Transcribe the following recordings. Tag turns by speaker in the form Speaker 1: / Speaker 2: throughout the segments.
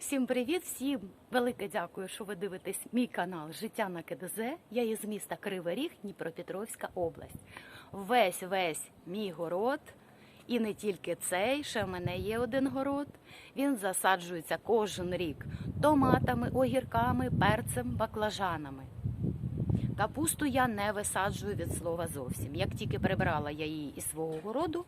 Speaker 1: Всім привіт! Всім велике дякую, що ви дивитесь мій канал Життя на КДЗ. Я із міста Кривий Ріг, Дніпропетровська область. Весь весь мій город, і не тільки цей, ще в мене є один город. Він засаджується кожен рік томатами, огірками, перцем, баклажанами. Капусту я не висаджую від слова зовсім. Як тільки прибрала я її із свого городу,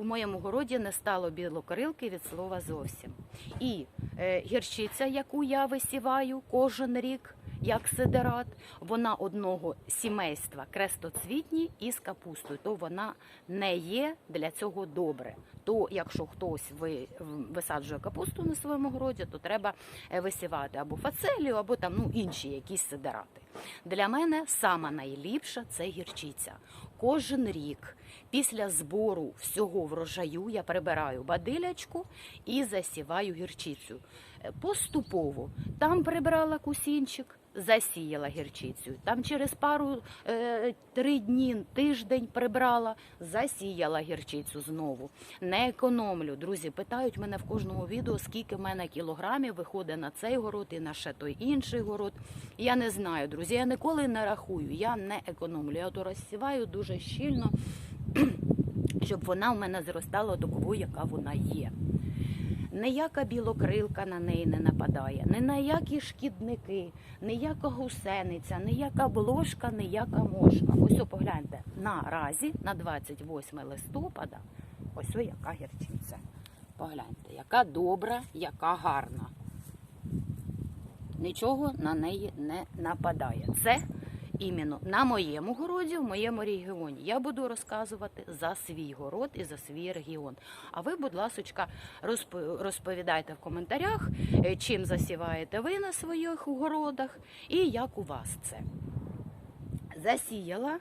Speaker 1: в моєму городі не стало білокрилки від слова зовсім. І е, гірчиця, яку я висіваю кожен рік, як сидерат, вона одного сімейства крестоцвітні із капустою, то вона не є для цього добре. То якщо хтось ви, висаджує капусту на своєму городі, то треба е, висівати або фацелію, або там ну, інші якісь сидерати. Для мене найліпша це гірчиця. Кожен рік після збору всього врожаю я прибираю бадилячку і засіваю гірчицю. Е, Поступово там прибрала кусінчик, засіяла гірчицю. Там через пару е, три дні, тиждень прибрала, засіяла гірчицю знову. Не економлю. Друзі, питають мене в кожному відео, скільки в мене кілограмів виходить на цей город і на ще той інший город. Я не знаю, друзі. Я ніколи не рахую, я не економлю. Я то розсіваю дуже щільно, щоб вона в мене зростала таковою, яка вона є. Ніяка білокрилка на неї не нападає, ні на які шкідники, ніяка гусениця, ніяка блошка, ніяка мошка. Ось погляньте, наразі, на 28 листопада, ось о, яка гірчиця. Погляньте, яка добра, яка гарна. Нічого на неї не нападає. Це іменно на моєму городі, в моєму регіоні. Я буду розказувати за свій город і за свій регіон. А ви, будь ласка, розповідайте в коментарях, е, чим засіваєте ви на своїх городах і як у вас це. Засіяла.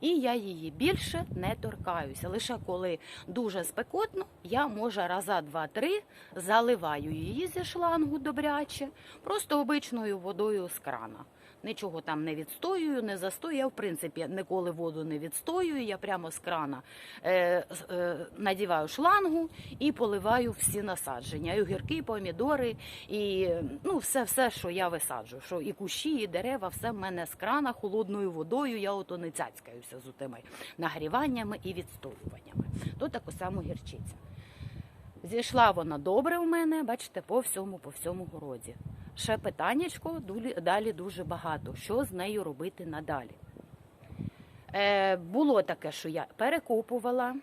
Speaker 1: І я її більше не торкаюся. Лише коли дуже спекотно, я може раза два-три заливаю її зі шлангу добряче, просто обичною водою з крана. Нічого там не відстоюю, не застою. Я, в принципі, ніколи воду не відстоюю. Я прямо з крана е, е, надіваю шлангу і поливаю всі насадження. І огірки, помідори, і ну, все, все, що я висаджую. Що і кущі, і дерева, все в мене з крана холодною водою. Я ото не цяцькаюся з тими нагріваннями і відстоюваннями. То таку саму гірчиця. Зійшла вона добре у мене, бачите, по всьому, по всьому городі. Ще питаннячко далі дуже багато. Що з нею робити надалі? Е, Було таке, що я перекопувала,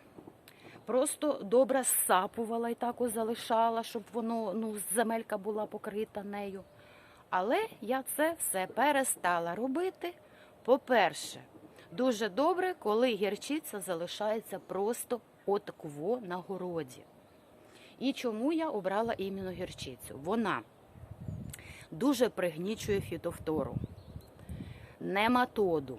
Speaker 1: просто добре зсапувала і так залишала, щоб воно ну, земелька була покрита нею. Але я це все перестала робити. По-перше, дуже добре, коли гірчиця залишається просто отакво на городі. І чому я обрала іменно гірчицю? Вона дуже пригнічує фітофтору, нематоду.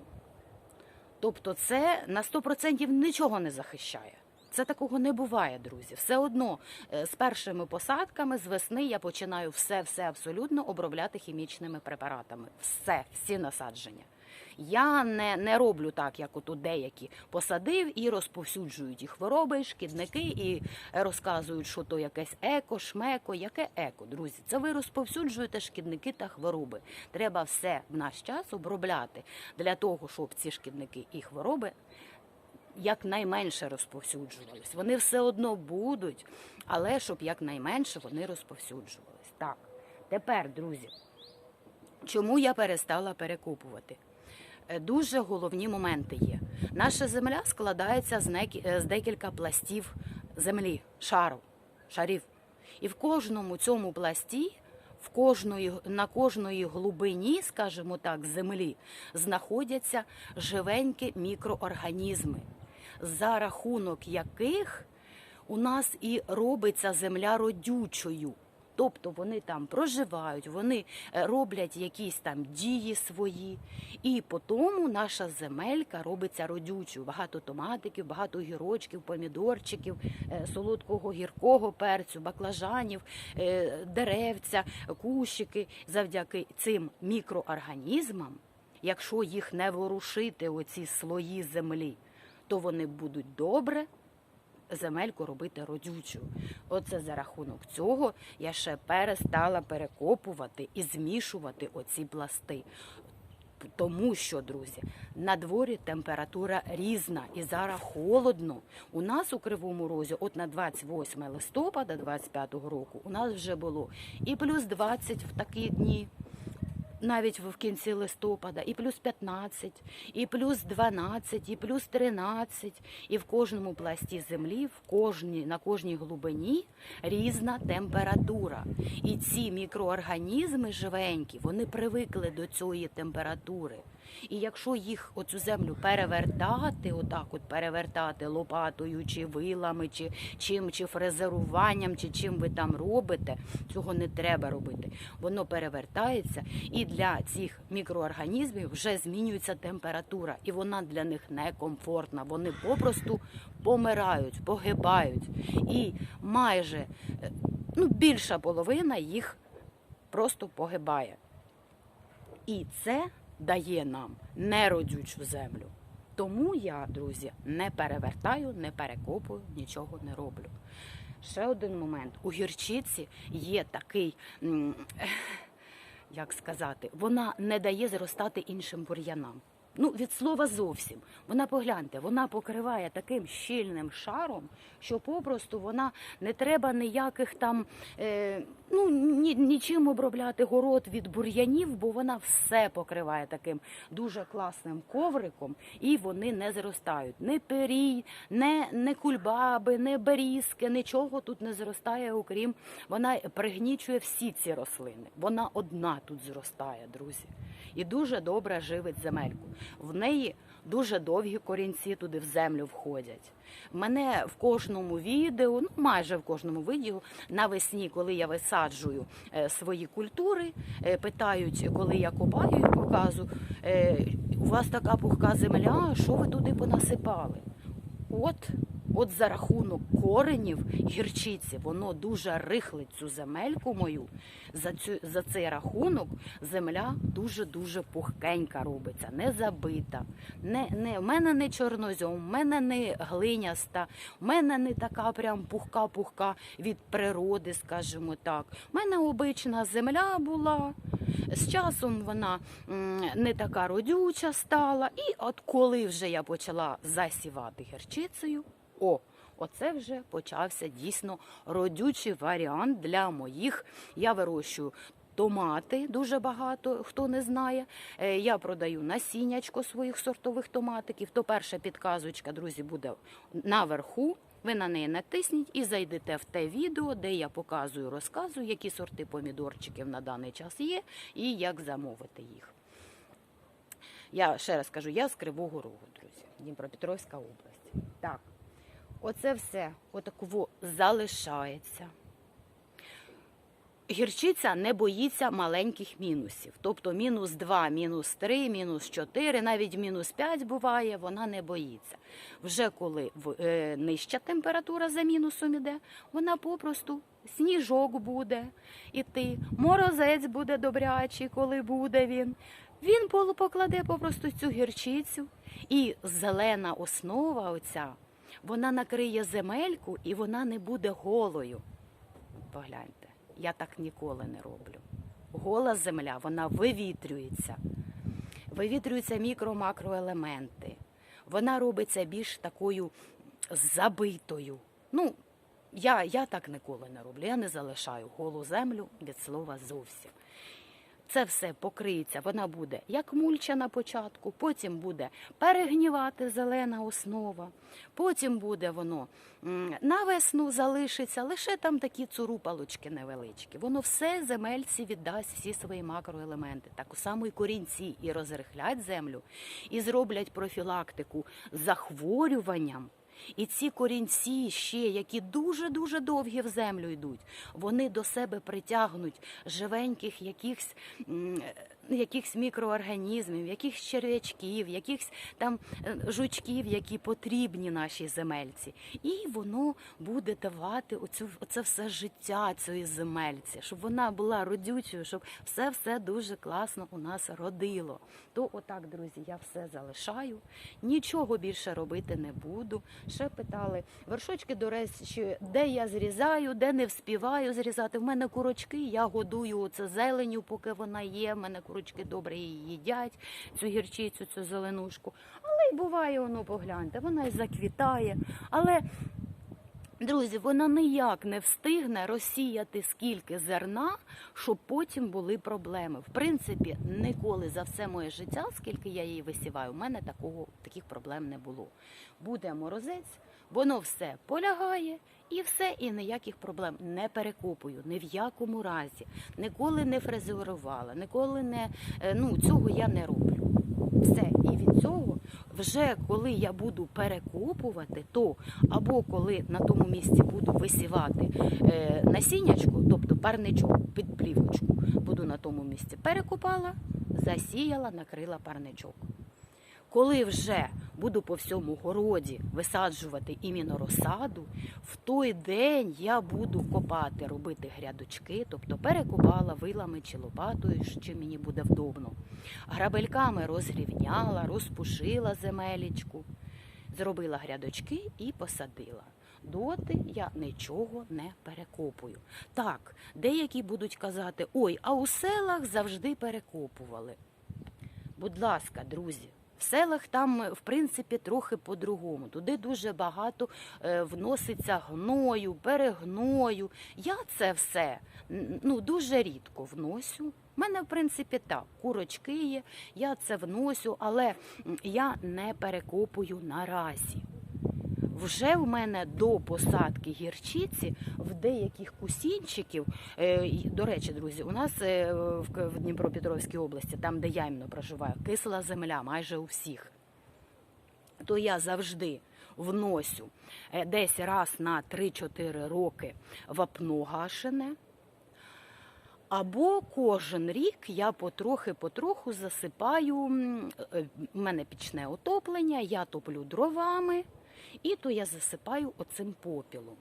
Speaker 1: Тобто, це на 100% нічого не захищає. Це такого не буває, друзі. Все одно е, з першими посадками з весни я починаю все-все абсолютно обробляти хімічними препаратами. Все, всі насадження. Я не не роблю так, як от деякі посадив і розповсюджують і хвороби, шкідники, і розказують, що то якесь еко, шмеко. Яке еко, друзі? Це ви розповсюджуєте шкідники та хвороби. Треба все в наш час обробляти для того, щоб ці шкідники і хвороби. Якнайменше розповсюджувались. Вони все одно будуть, але щоб якнайменше вони розповсюджувались. Так, тепер, друзі, чому я перестала перекупувати? Дуже головні моменти є. Наша земля складається з, некі... з декілька пластів землі, шару, шарів. І в кожному цьому пласті, в кожної, на кожної глибині, скажімо так, землі знаходяться живенькі мікроорганізми, за рахунок яких у нас і робиться земля родючою. Тобто вони там проживають, вони е, роблять якісь там дії свої, і по тому наша земелька робиться родючою. Багато томатиків, багато гірочків, помідорчиків, е, солодкого гіркого перцю, баклажанів, е, деревця, кущики. Завдяки цим мікроорганізмам, якщо їх не ворушити, оці слої землі, то вони будуть добре земельку робити родючу. Оце за рахунок цього я ще перестала перекопувати і змішувати оці пласти. Тому що, друзі, на дворі температура різна і зараз холодно. У нас у Кривому Розі, от на 28 листопада 25 року, у нас вже було і плюс 20 в такі дні, навіть в кінці листопада, і плюс 15, і плюс 12, і плюс 13. І в кожному пласті землі, в кожній, на кожній глибині різна температура. І ці мікроорганізми живенькі, вони привикли до цієї температури. І якщо їх оцю землю перевертати, отак от перевертати лопатою, чи вилами, чи чим, чи фрезеруванням, чи чим ви там робите, цього не треба робити. Воно перевертається, і для цих мікроорганізмів вже змінюється температура, і вона для них некомфортна. Вони попросту помирають, погибають. І майже е, ну, більша половина їх просто погибає. І це дає нам неродючу землю. Тому я, друзі, не перевертаю, не перекопую, нічого не роблю. Ще один момент. У гірчиці є такий, як сказати, вона не дає зростати іншим бур'янам. Ну, від слова зовсім. Вона погляньте, вона покриває таким щільним шаром, що попросту вона не треба ніяких там е, ну, ні, нічим обробляти город від бур'янів, бо вона все покриває таким дуже класним ковриком, і вони не зростають. Не пирій, не, не кульбаби, не берізки, нічого тут не зростає, окрім вона пригнічує всі ці рослини. Вона одна тут зростає, друзі. І дуже добре живить земельку. В неї дуже довгі корінці туди в землю входять. Мене в кожному відео, ну майже в кожному відео, навесні, коли я висаджую е, свої культури, е, питають, коли я копаю і показую, е, у вас така пухка земля, що ви туди понасипали? От, от за рахунок коренів гірчиці, воно дуже рихлить цю земельку мою. За, цю, за цей рахунок земля дуже-дуже пухкенька робиться, не забита. Не, не, в мене не чорнозьом, в мене не глиняста, в мене не така прям пухка-пухка від природи, скажімо так. У мене обична земля була. З часом вона не така родюча стала. І от коли вже я почала засівати гірчицею, о, оце вже почався дійсно родючий варіант для моїх. Я вирощую. Томати дуже багато, хто не знає. Е, Я продаю насіннячко своїх сортових томатиків. То перша підказочка, друзі, буде наверху. Ви на неї натисніть і зайдете в те відео, де я показую, розказую, які сорти помідорчиків на даний час є і як замовити їх. Я ще раз кажу, я з Кривого Рогу, друзі, Дніпропетровська область. Так, оце все отаково залишається. Гірчиця не боїться маленьких мінусів. Тобто мінус 2, мінус 3, мінус 4, навіть мінус 5 буває, вона не боїться. Вже коли е, нижча температура за мінусом іде, вона попросту сніжок буде іти, морозець буде добрячий, коли буде він. Він покладе попросту цю гірчицю, і зелена основа оця, вона накриє земельку і вона не буде голою. Погляньте, я так ніколи не роблю. Гола земля, вона вивітрюється. Вивітрюються мікро-макроелементи. Вона робиться більш такою забитою. Ну, я, я так ніколи не роблю. Я не залишаю голу землю від слова зовсім. Це все покриється, вона буде як мульча на початку, потім буде перегнівати зелена основа, потім буде воно на весну залишиться, лише там такі цурупалочки невеличкі. Воно все земельці віддасть всі свої макроелементи, так само і корінці, і розрихлять землю, і зроблять профілактику захворюванням. І ці корінці ще, які дуже-дуже довгі в землю йдуть, вони до себе притягнуть живеньких якихось якихось мікроорганізмів, якихось черв'ячків, якихось там е, жучків, які потрібні нашій земельці. І воно буде давати оцю, оце все життя цієї земельці, щоб вона була родючою, щоб все все дуже класно у нас родило. То отак, друзі, я все залишаю, нічого більше робити не буду. Ще питали вершочки, до речі, де я зрізаю, де не вспіваю зрізати. В мене курочки, я годую оце зеленю, поки вона є. В мене курочки добре її їдять, цю гірчицю, цю зеленушку. Але й буває, воно погляньте, вона й заквітає. Але Друзі, вона ніяк не встигне розсіяти скільки зерна, щоб потім були проблеми. В принципі, ніколи за все моє життя, скільки я її висіваю, у мене такого таких проблем не було. Буде морозець, воно все полягає і все, і ніяких проблем не перекопую, ні в якому разі. Ніколи не фрезерувала, ніколи не е, ну цього я не роблю. Все, і від цього, вже коли я буду перекопувати, то або коли на тому місці буду висівати е, насіннячку, тобто парничок під плівочку, буду на тому місці перекопала, засіяла, накрила парничок. Коли вже буду по всьому городі висаджувати іменно розсаду, в той день я буду копати, робити грядочки, тобто перекопала вилами чи лопатою, що мені буде вдобно. Грабельками розрівняла, розпушила земелічку, зробила грядочки і посадила. Доти я нічого не перекопую. Так, деякі будуть казати: ой, а у селах завжди перекопували. Будь ласка, друзі. Селах там, в принципі, трохи по-другому. Туди дуже багато е, вноситься гною, перегною. Я це все ну, дуже рідко вносю. У мене, в принципі, так, курочки є, я це вносю, але я не перекопую наразі. Вже в мене до посадки гірчиці в деяких кусінчиків, е, до речі, друзі, у нас е, в Дніпропетровській області, там де я іменно проживаю, кисла земля майже у всіх. То я завжди вносю е, десь раз на 3-4 роки вапно гашене. Або кожен рік я потрохи-потроху засипаю. е, мене пічне отоплення, я топлю дровами, і то я засипаю оцим попілом.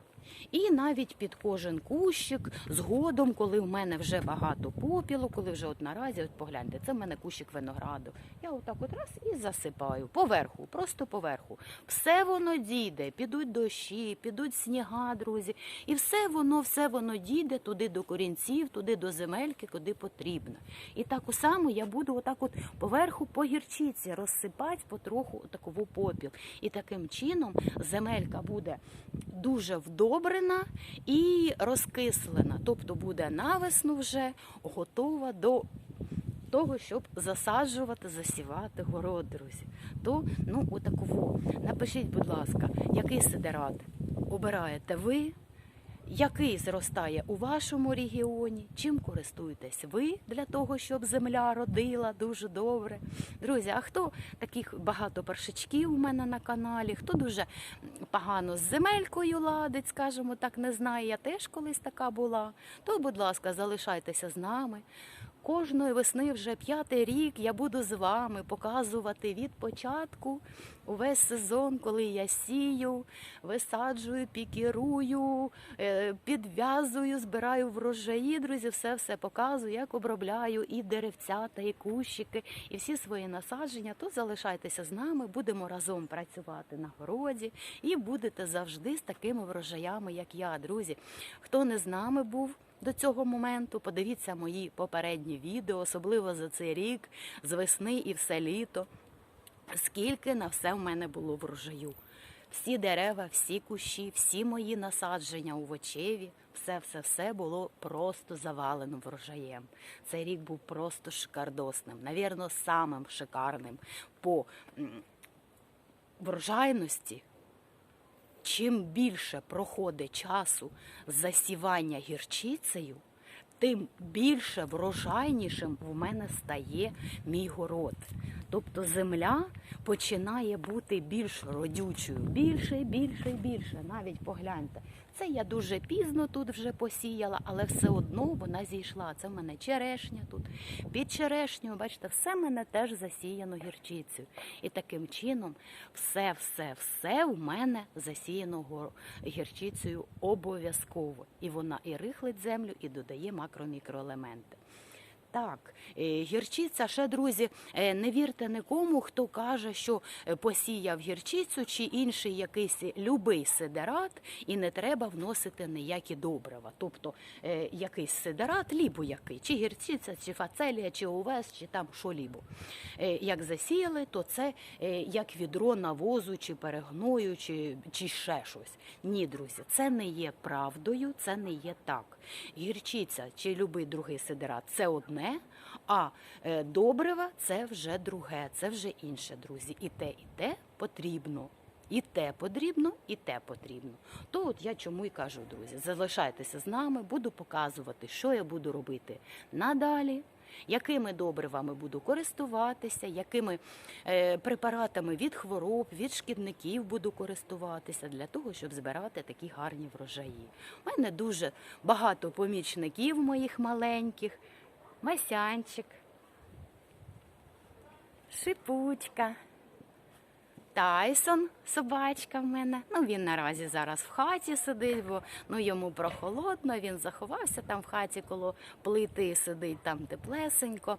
Speaker 1: І навіть під кожен кущик, згодом, коли в мене вже багато попілу, коли вже от наразі, от погляньте, це в мене кущик винограду. Я отак от раз і засипаю поверху, просто поверху. Все воно дійде, підуть дощі, підуть сніга, друзі, і все воно, все воно дійде туди до корінців, туди до земельки, куди потрібно. І так само я буду отак от поверху по гірчиці розсипати потроху такову попіл. І таким чином земелька буде дуже вдобрена і розкислена. Тобто буде навесну вже готова до того, щоб засаджувати, засівати город, друзі. То ну отаково. Напишіть, будь ласка, який сидерат обираєте ви? Який зростає у вашому регіоні? Чим користуєтесь ви для того, щоб земля родила дуже добре? Друзі, а хто таких багато першачків у мене на каналі? Хто дуже погано з земелькою ладить, скажімо так, не знає. Я теж колись така була. То, будь ласка, залишайтеся з нами. Кожної весни вже п'ятий рік я буду з вами показувати від початку увесь сезон, коли я сію, висаджую, пікірую, е, підв'язую, збираю врожаї. Друзі, все все показую, як обробляю і деревцята, і кущики, і всі свої насадження. То залишайтеся з нами, будемо разом працювати на городі і будете завжди з такими врожаями, як я, друзі. Хто не з нами був до цього моменту, подивіться мої попередні відео, особливо за цей рік, з весни і все літо. Скільки на все в мене було врожаю. Всі дерева, всі кущі, всі мої насадження овочеві, все, все, все було просто завалено врожаєм. Цей рік був просто шикардосним, навірно, самим шикарним по врожайності. Чим більше проходить часу засівання гірчицею, тим більше врожайнішим в мене стає мій город. Тобто земля починає бути більш родючою, більше, більше, більше. Навіть погляньте, Це я дуже пізно тут вже посіяла, але все одно вона зійшла. Це в мене черешня тут. Під черешню, бачите, все в мене теж засіяно гірчицею. І таким чином все, все, все у мене засіяно гірчицею обов'язково. І вона і рихлить землю, і додає макро-мікроелементи. Так, е, гірчиця, ще друзі, е, не вірте нікому, хто каже, що е, посіяв гірчицю чи інший якийсь любий сидерат, і не треба вносити ніякі добрива. Тобто якийсь сидерат, лібо який, чи гірчиця, чи фацелія, чи овес, чи там що лібо. Як засіяли, то це як відро навозу, чи перегною, чи, чи ще щось. Ні, друзі, це не є правдою, це не є так. Гірчиця чи любий другий сидерат це одне, а е, добрива це вже друге, це вже інше, друзі. І те, і те потрібно. І те потрібно, і те потрібно. То от я чому й кажу, друзі, залишайтеся з нами, буду показувати, що я буду робити надалі, якими добривами буду користуватися, якими е, препаратами від хвороб, від шкідників буду користуватися для того, щоб збирати такі гарні врожаї. У мене дуже багато помічників моїх маленьких. Масянчик, Шипучка, Тайсон, собачка в мене. Ну він наразі зараз в хаті сидить, бо ну йому прохолодно. Він заховався там в хаті коло плити, сидить там теплесенько.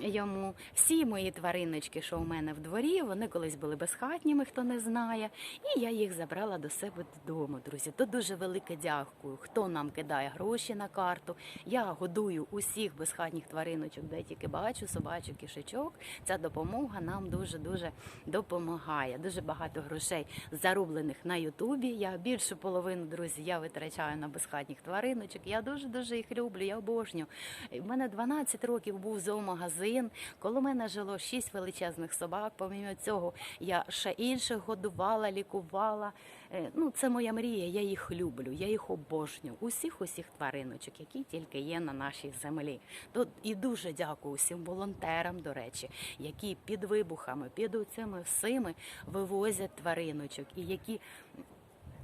Speaker 1: Йому всі мої твариночки, що у мене в дворі, вони колись були безхатніми, хто не знає. І я їх забрала до себе додому, друзі. То дуже велике дякую. Хто нам кидає гроші на карту. Я годую усіх безхатніх твариночок, де тільки бачу, собачок, кішечок. Ця допомога нам дуже дуже допомагає. Дуже багато грошей зароблених на Ютубі. Я більшу половину друзі я витрачаю на безхатніх твариночок. Я дуже дуже їх люблю. Я обожнюю. У мене 12 років був зоомагазин. Коло мене жило 6 величезних собак. Помимо цього, я ще інших годувала, лікувала. Е, Ну, це моя мрія. Я їх люблю, я їх обожнюю. Усіх усіх твариночок, які тільки є на нашій землі. То і дуже дякую усім волонтерам, до речі, які під вибухами, під оцими всіми вивозять твариночок і які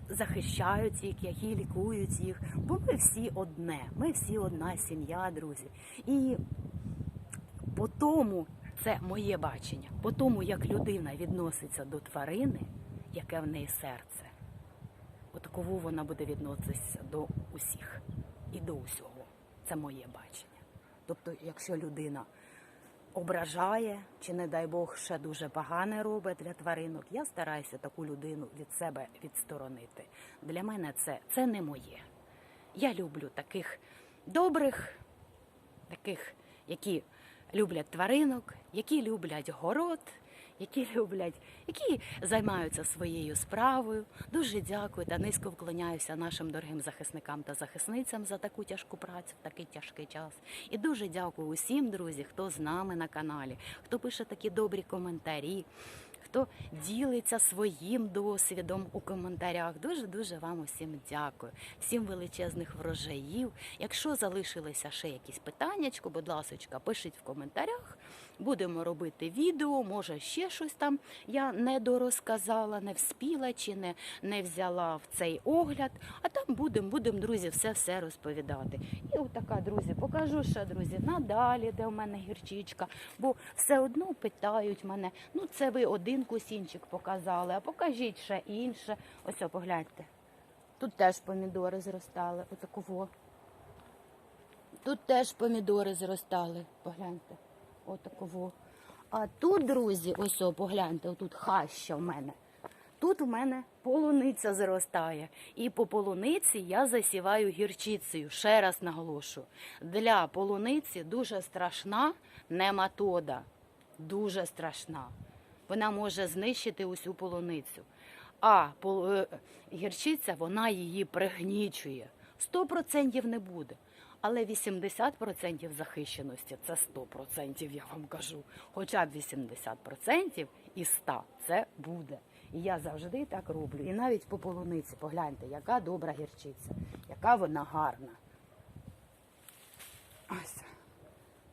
Speaker 1: захищають їх, які лікують їх. Бо ми всі одне, ми всі одна сім'я, друзі. І по тому це моє бачення, по тому, як людина відноситься до тварини, яке в неї серце. Отаково вона буде відноситися до усіх і до усього. Це моє бачення. Тобто, якщо людина ображає, чи, не дай Бог, ще дуже погане робить для тваринок, я стараюся таку людину від себе відсторонити. Для мене це, це не моє. Я люблю таких добрих, таких, які люблять тваринок, які люблять город, які люблять, які займаються своєю справою. Дуже дякую та низько вклоняюся нашим дорогим захисникам та захисницям за таку тяжку працю в такий тяжкий час. І дуже дякую усім, друзі, хто з нами на каналі, хто пише такі добрі коментарі. Хто ділиться своїм досвідом у коментарях, дуже дуже вам усім дякую. Всім величезних врожаїв. Якщо залишилися ще якісь питаннячко, будь ласка, пишіть в коментарях. Будемо робити відео, може ще щось там я не дорозказала, не вспіла чи не, не взяла в цей огляд. А там будемо, будемо, друзі, все все розповідати. І отака, друзі, покажу ще, друзі, надалі, де у мене гірчичка. Бо все одно питають мене, ну це ви один кусінчик показали, а покажіть ще інше. Ось, о, погляньте. Тут теж помідори зростали, отаково. Тут теж помідори зростали, погляньте. Отаково. А тут, друзі, ось о, погляньте, отут хаща в мене. Тут у мене полуниця зростає. І по полуниці я засіваю гірчицею. Ще раз наголошую. Для полуниці дуже страшна нематода. Дуже страшна. Вона може знищити усю полуницю. А е, гірчиця вона її пригнічує. 100% не буде. Але 80% захищеності це 100%, я вам кажу. Хоча б 80% із 100 це буде. І я завжди так роблю. І навіть по полуниці, погляньте, яка добра гірчиця, яка вона гарна. Ось.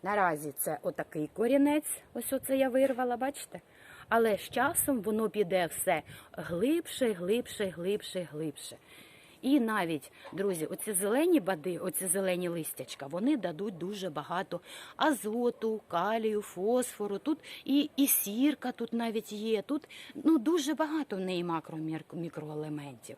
Speaker 1: Наразі це отакий корінець, ось оце я вирвала, бачите? Але з часом воно піде все глибше, глибше, глибше, глибше. І навіть, друзі, оці зелені бади, оці зелені листячка, вони дадуть дуже багато азоту, калію, фосфору. Тут і, і сірка тут навіть є. Тут ну, дуже багато в неї макро-мікроелементів.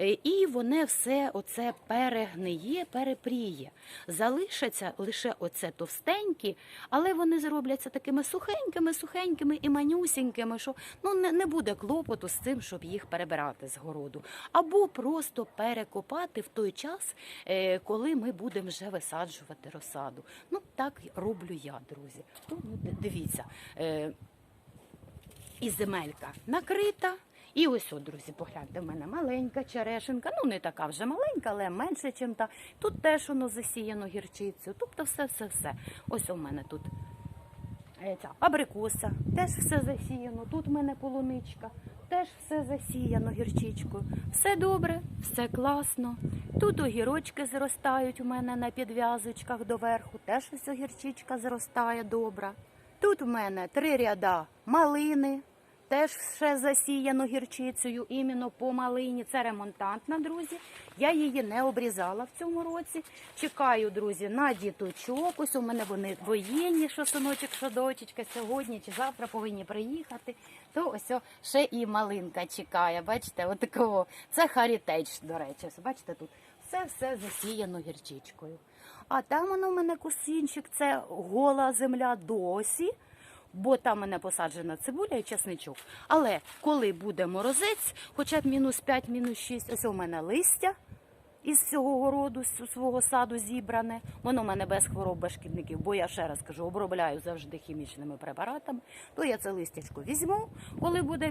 Speaker 1: Е, І воно все оце перегниє, перепріє. Залишаться лише оце товстенькі, але вони зробляться такими сухенькими, сухенькими і манюсінькими, що ну, не, не буде клопоту з цим, щоб їх перебирати з городу. Або просто перекопати в той час, е, коли ми будемо вже висаджувати розсаду. Ну, так роблю я, друзі. Ну, дивіться. Е, і земелька накрита. І ось, от, друзі, погляньте, в мене маленька черешенка, ну не така вже маленька, але менше, ніж та. Тут теж воно засіяно гірчицею. Тобто все, все, все. Ось у мене тут е, ця абрикоса, теж все засіяно. Тут в мене полуничка, теж все засіяно гірчичкою. Все добре, все класно. Тут огірочки зростають у мене на підв'язочках доверху, теж ось огірчичка зростає добра. Тут у мене три ряда малини, теж все засіяно гірчицею, іменно по малині. Це ремонтантна, друзі. Я її не обрізала в цьому році. Чекаю, друзі, на діточок. Ось у мене вони воєнні, що синочок, що дочечка сьогодні чи завтра повинні приїхати. То ось ще і малинка чекає. Бачите, отакого. Це харітейдж, до речі. Бачите, тут все все засіяно гірчичкою. А там воно в мене кусінчик, це гола земля досі бо там мене посаджена цибуля і чесничок. Але коли буде морозець, хоча б мінус 5, мінус 6, ось у мене листя із цього городу, з свого саду зібране. Воно в мене без хвороб, без шкідників, бо я ще раз кажу, обробляю завжди хімічними препаратами. То я це листячко візьму, коли буде